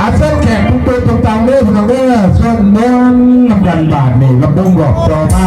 อาเซียนแข่งทุกตัวตรงตามเด้อพี่น้องเด้อเส้นเดินน้ำกันบาทนี่กระบุ้งหอกจอผ้า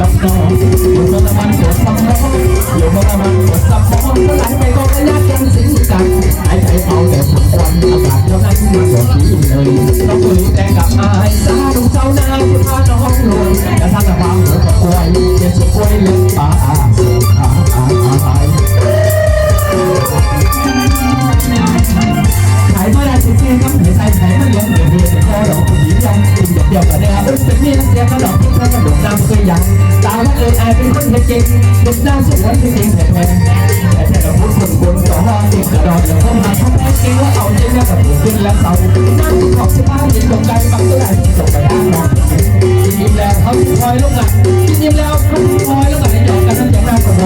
ดับน้องอยู่เมละมันปวดซ้ำร้องอยู่เมละมันปวดซ้ำร้องก็ไหลไปก็กระยากันสิงกันหายใจเอาแต่ทำควันอากาศเท่านั้นมาสดที่เลยต้องคุยแต่กับอายสา เก่งลูกสาวสวยจริงแต่แพ้แต่แต่เราพูดคนบนก็รอติดกระดอนแล้วก็มาเขาแพ้จริงว่าเอาใจนะกับผู้ขึ้นและเสานั่งของที่บ้านยิ่งตกใจบังตัวไหนตกไปด้านนอกยิ้มแล้วเขาคอยลูกหลังยิ้มแล้วเขาคอยลูกหลังหยอกกันน้ำใจหน้าก็รอ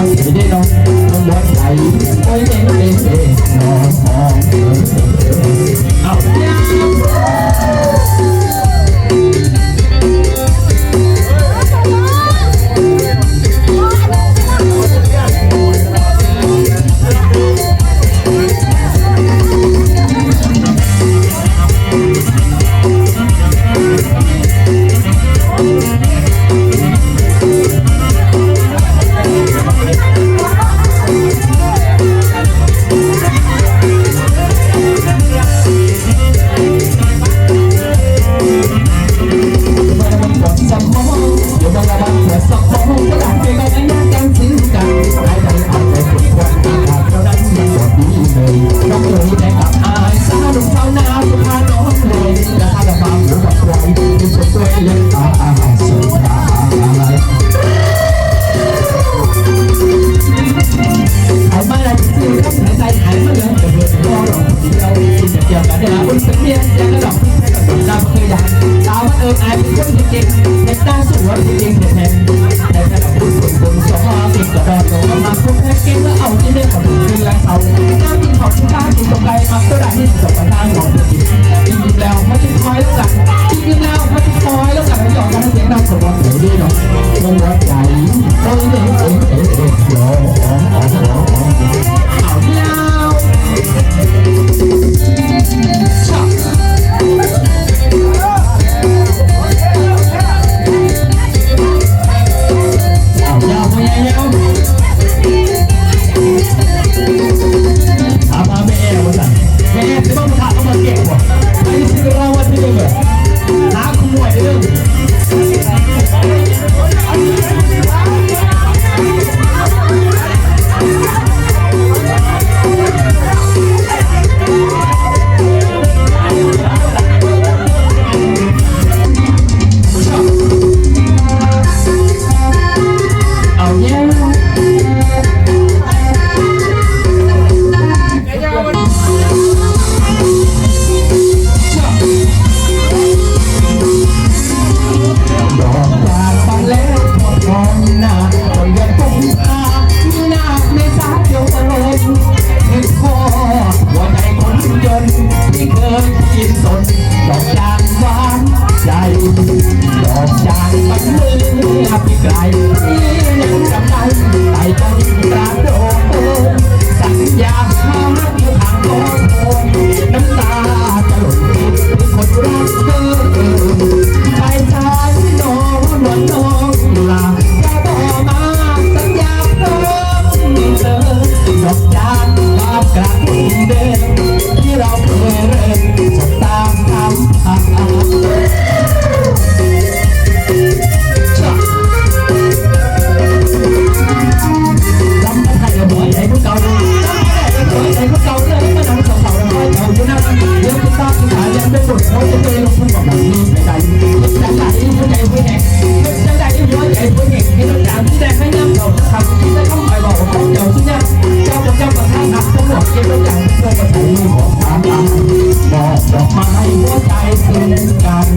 ดอกไม้หัวใจคืนกัน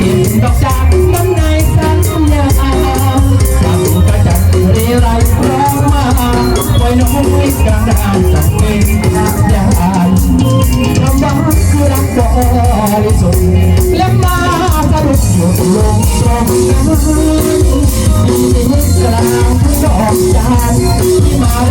กินดอกจัน ก็ไตักนิอย่าอายคำว่าคืรักบริสุทและมาสรุปอยู่ตรงตรงนั้นอยู่ใกลางดอกจที่มา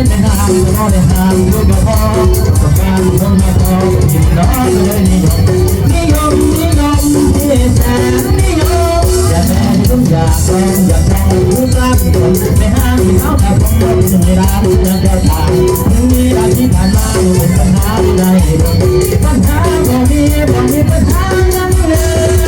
เนในห้างนอนในห้างลูกกระเพาะกับการคนมาตองกินน้องเลยนิยมนิยมนิยมที่แสนนิยมอย่าแม่ที่ต้องอยากลองอยากลองรู้จักคนในห้างมีเขาแต่ผมคนในร้านยังเดียวทางถึงมีร้านที่ผ่านมาเป็นปัญหาใดปัญหาบ่มีบ่มีปัญหานั้นเลย